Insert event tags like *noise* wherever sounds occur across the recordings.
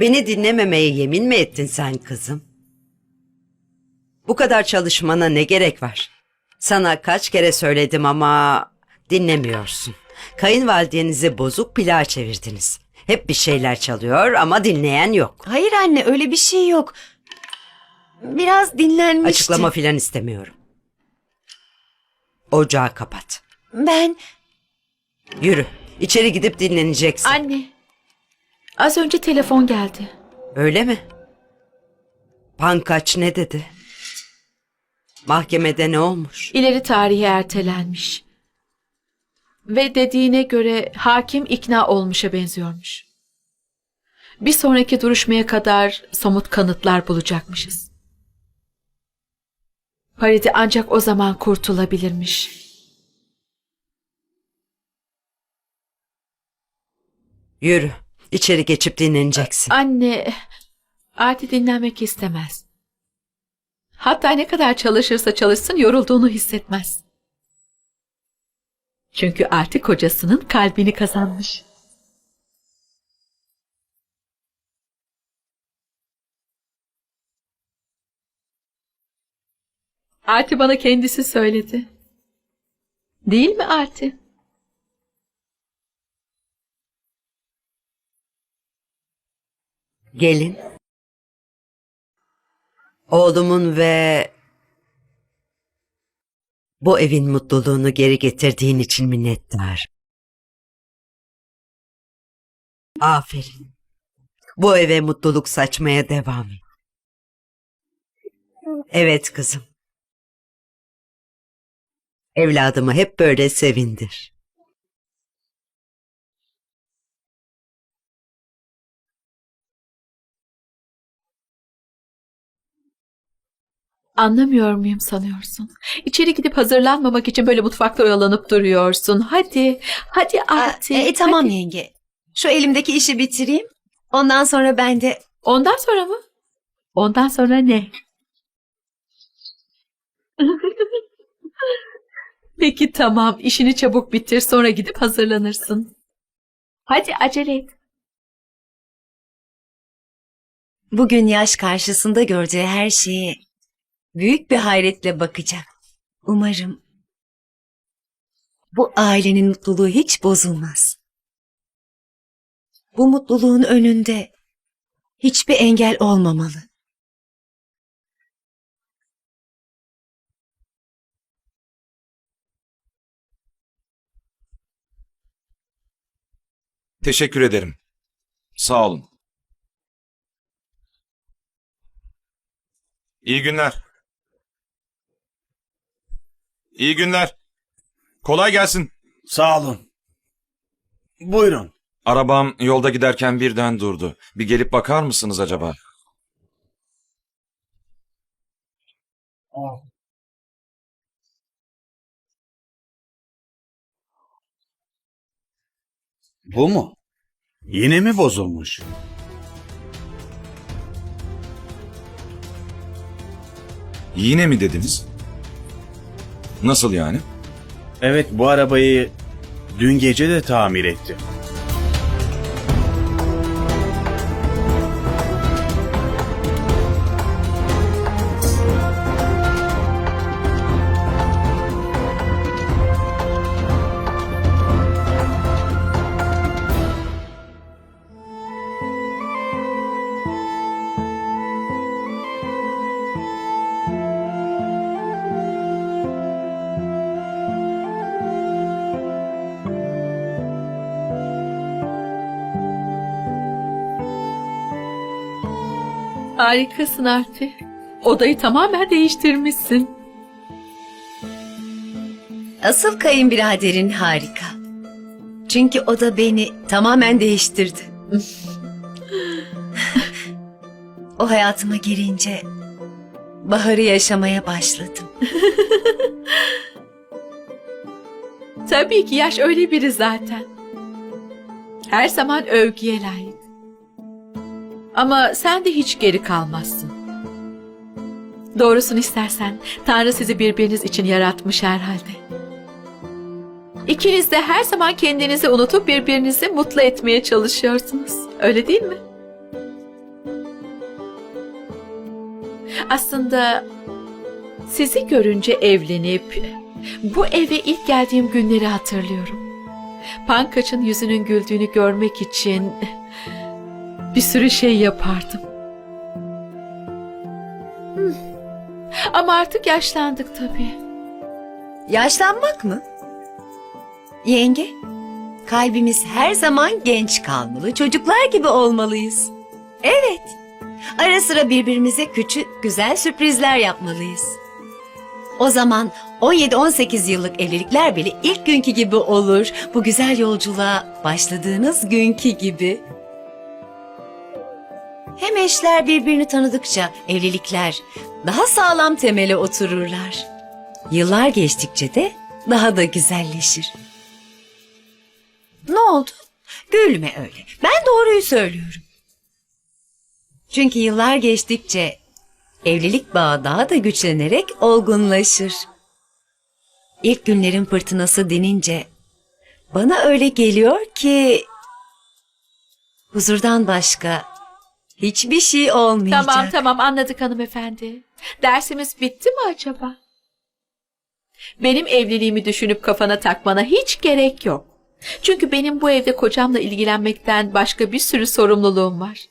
Beni dinlememeye yemin mi ettin sen kızım? Bu kadar çalışmana ne gerek var? Sana kaç kere söyledim ama dinlemiyorsun. Kayınvalidenizi bozuk pilav çevirdiniz. Hep bir şeyler çalıyor ama dinleyen yok. Hayır anne öyle bir şey yok. Biraz dinlenmişti. Açıklama filan istemiyorum. Ocağı kapat. Ben Yürü. İçeri gidip dinleneceksin. Anne. Az önce telefon geldi. Öyle mi? Pankaç ne dedi? Mahkemede ne olmuş? İleri tarihe ertelenmiş. Ve dediğine göre hakim ikna olmuşa benziyormuş. Bir sonraki duruşmaya kadar somut kanıtlar bulacakmışız. Pariti ancak o zaman kurtulabilirmiş. Yürü. İçeri geçip dinleneceksin. Anne, Arti dinlenmek istemez. Hatta ne kadar çalışırsa çalışsın yorulduğunu hissetmez. Çünkü artık kocasının kalbini kazanmış. Arti bana kendisi söyledi. Değil mi Arti? Gelin. Oğlumun ve bu evin mutluluğunu geri getirdiğin için minnettar. Aferin. Bu eve mutluluk saçmaya devam et. Evet kızım. Evladımı hep böyle sevindir. Anlamıyor muyum sanıyorsun? İçeri gidip hazırlanmamak için böyle mutfakta oyalanıp duruyorsun. Hadi, hadi Aa, Arti. e, tamam hadi. yenge. Şu elimdeki işi bitireyim. Ondan sonra ben de Ondan sonra mı? Ondan sonra ne? *laughs* Peki tamam, işini çabuk bitir sonra gidip hazırlanırsın. Hadi acele et. bugün yaş karşısında gördüğü her şeye büyük bir hayretle bakacak. Umarım bu ailenin mutluluğu hiç bozulmaz. Bu mutluluğun önünde hiçbir engel olmamalı. Teşekkür ederim. Sağ olun. İyi günler. İyi günler. Kolay gelsin. Sağ olun. Buyurun. Arabam yolda giderken birden durdu. Bir gelip bakar mısınız acaba? Bu mu? Yine mi bozulmuş? Yine mi dediniz? Nasıl yani? Evet bu arabayı dün gece de tamir etti. Harikasın Arti. Odayı tamamen değiştirmişsin. Asıl kayınbiraderin harika. Çünkü o da beni tamamen değiştirdi. *laughs* o hayatıma girince baharı yaşamaya başladım. *laughs* Tabii ki yaş öyle biri zaten. Her zaman övgüye layık. Ama sen de hiç geri kalmazsın. Doğrusunu istersen Tanrı sizi birbiriniz için yaratmış herhalde. İkiniz de her zaman kendinizi unutup birbirinizi mutlu etmeye çalışıyorsunuz. Öyle değil mi? Aslında sizi görünce evlenip bu eve ilk geldiğim günleri hatırlıyorum. Pankaç'ın yüzünün güldüğünü görmek için bir sürü şey yapardım. Hmm. Ama artık yaşlandık tabii. Yaşlanmak mı? Yenge, kalbimiz her zaman genç kalmalı, çocuklar gibi olmalıyız. Evet, ara sıra birbirimize küçük, güzel sürprizler yapmalıyız. O zaman 17-18 yıllık evlilikler bile ilk günkü gibi olur. Bu güzel yolculuğa başladığınız günkü gibi. Hem eşler birbirini tanıdıkça evlilikler daha sağlam temele otururlar. Yıllar geçtikçe de daha da güzelleşir. Ne oldu? Gülme öyle. Ben doğruyu söylüyorum. Çünkü yıllar geçtikçe evlilik bağı daha da güçlenerek olgunlaşır. İlk günlerin fırtınası dinince bana öyle geliyor ki huzurdan başka hiçbir şey olmayacak. Tamam tamam anladık hanımefendi. Dersimiz bitti mi acaba? Benim evliliğimi düşünüp kafana takmana hiç gerek yok. Çünkü benim bu evde kocamla ilgilenmekten başka bir sürü sorumluluğum var.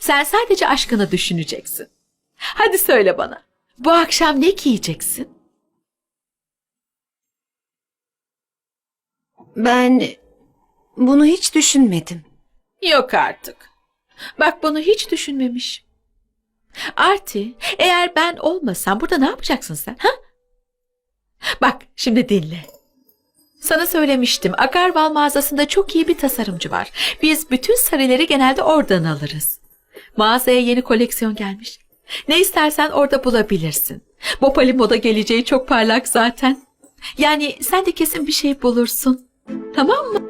Sen sadece aşkını düşüneceksin. Hadi söyle bana. Bu akşam ne giyeceksin? Ben bunu hiç düşünmedim. Yok artık. Bak bunu hiç düşünmemiş. Arti, eğer ben olmasam burada ne yapacaksın sen? Ha? Bak şimdi dinle. Sana söylemiştim. Agarwal mağazasında çok iyi bir tasarımcı var. Biz bütün sarıları genelde oradan alırız. Mağazaya yeni koleksiyon gelmiş. Ne istersen orada bulabilirsin. Bopali moda geleceği çok parlak zaten. Yani sen de kesin bir şey bulursun. Tamam mı?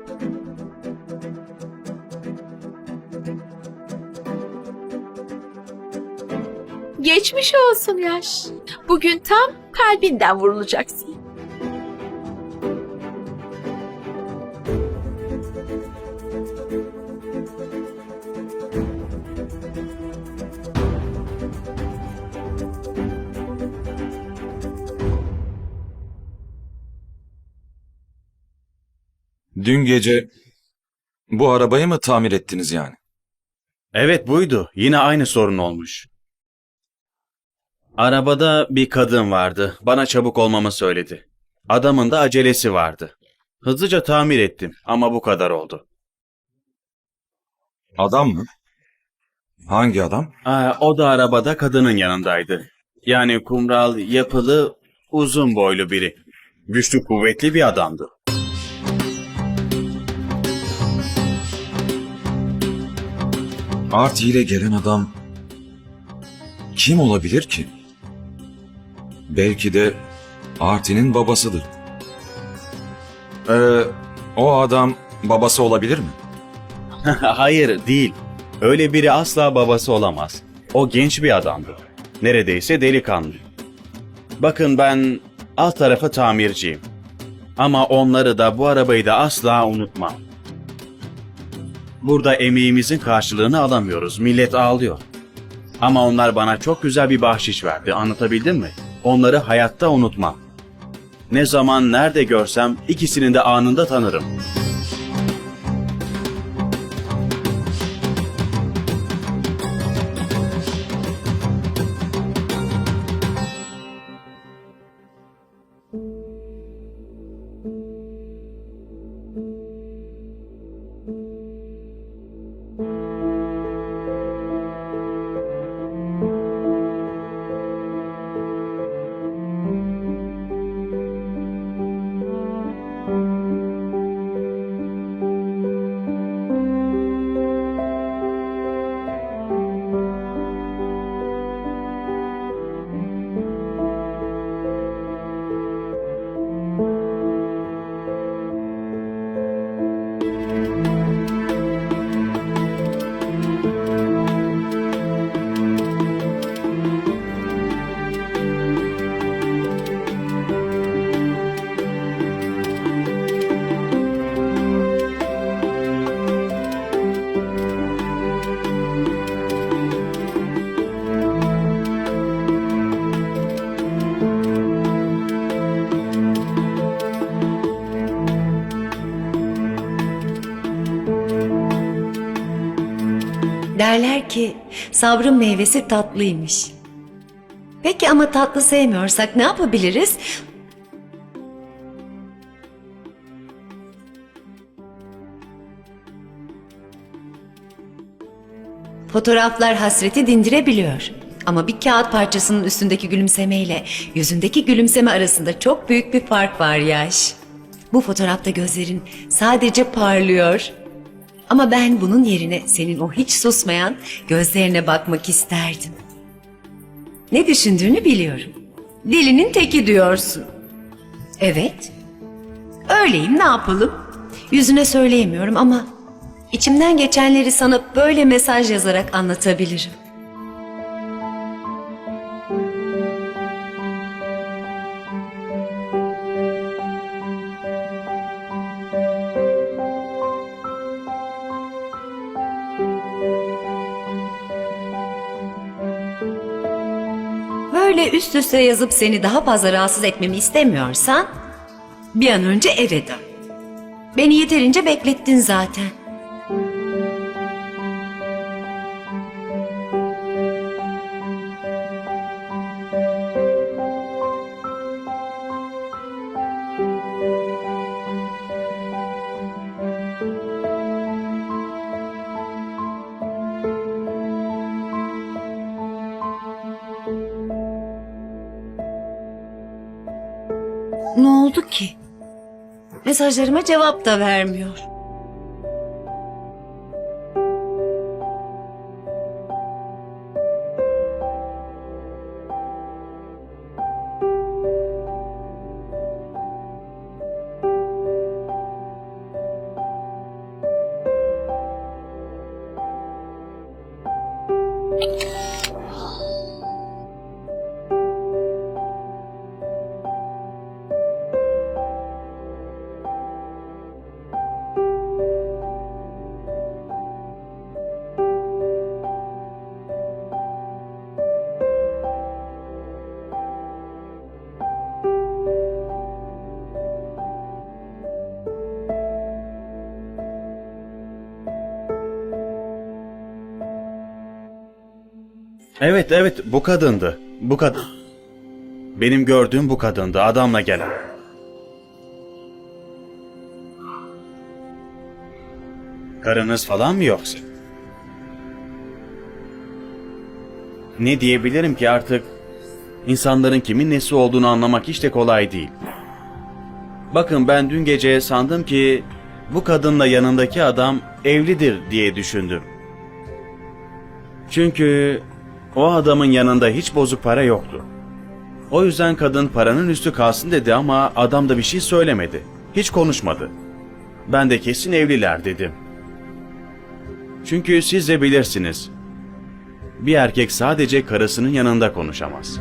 Geçmiş olsun yaş. Bugün tam kalbinden vurulacaksın. Dün gece bu arabayı mı tamir ettiniz yani? Evet buydu. Yine aynı sorun olmuş. Arabada bir kadın vardı. Bana çabuk olmamı söyledi. Adamın da acelesi vardı. Hızlıca tamir ettim ama bu kadar oldu. Adam mı? Hangi adam? Aa, o da arabada kadının yanındaydı. Yani kumral, yapılı, uzun boylu biri. Güçlü kuvvetli bir adamdı. Arti ile gelen adam kim olabilir ki? Belki de Arti'nin babasıdır. Ee, o adam babası olabilir mi? *laughs* Hayır değil. Öyle biri asla babası olamaz. O genç bir adamdı. Neredeyse delikanlı. Bakın ben alt tarafı tamirciyim. Ama onları da bu arabayı da asla unutmam. Burada emeğimizin karşılığını alamıyoruz. Millet ağlıyor. Ama onlar bana çok güzel bir bahşiş verdi. Anlatabildim mi? Onları hayatta unutmam. Ne zaman nerede görsem ikisini de anında tanırım. Derler ki sabrın meyvesi tatlıymış. Peki ama tatlı sevmiyorsak ne yapabiliriz? Fotoğraflar hasreti dindirebiliyor. Ama bir kağıt parçasının üstündeki gülümsemeyle yüzündeki gülümseme arasında çok büyük bir fark var yaş. Bu fotoğrafta gözlerin sadece parlıyor. Ama ben bunun yerine senin o hiç susmayan gözlerine bakmak isterdim. Ne düşündüğünü biliyorum. Dilinin teki diyorsun. Evet. Öyleyim ne yapalım? Yüzüne söyleyemiyorum ama içimden geçenleri sana böyle mesaj yazarak anlatabilirim. Üst üste yazıp seni daha fazla rahatsız etmemi istemiyorsan bir an önce eve dön. Beni yeterince beklettin zaten. Mesajlarıma cevap da vermiyor. Evet evet bu kadındı. Bu kadın. Benim gördüğüm bu kadındı adamla gelen. Karınız falan mı yoksa? Ne diyebilirim ki artık insanların kimin nesi olduğunu anlamak hiç de kolay değil. Bakın ben dün gece sandım ki bu kadınla yanındaki adam evlidir diye düşündüm. Çünkü o adamın yanında hiç bozuk para yoktu. O yüzden kadın paranın üstü kalsın dedi ama adam da bir şey söylemedi. Hiç konuşmadı. Ben de kesin evliler dedim. Çünkü siz de bilirsiniz. Bir erkek sadece karısının yanında konuşamaz.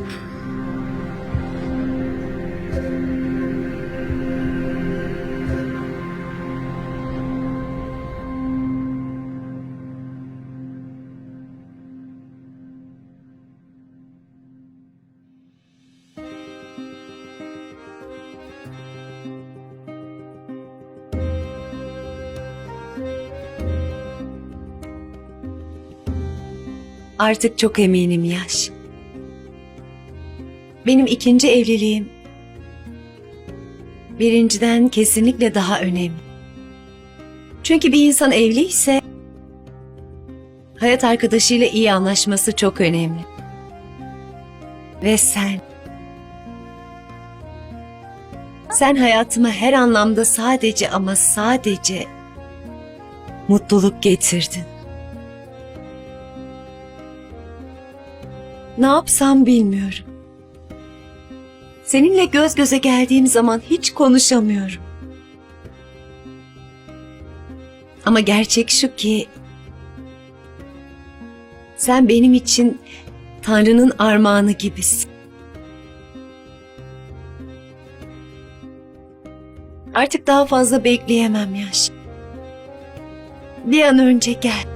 Artık çok eminim yaş. Benim ikinci evliliğim birinciden kesinlikle daha önemli. Çünkü bir insan evliyse hayat arkadaşıyla iyi anlaşması çok önemli. Ve sen sen hayatıma her anlamda sadece ama sadece mutluluk getirdin. Ne yapsam bilmiyorum. Seninle göz göze geldiğim zaman hiç konuşamıyorum. Ama gerçek şu ki sen benim için Tanrı'nın armağanı gibisin. Artık daha fazla bekleyemem yaş. Bir an önce gel.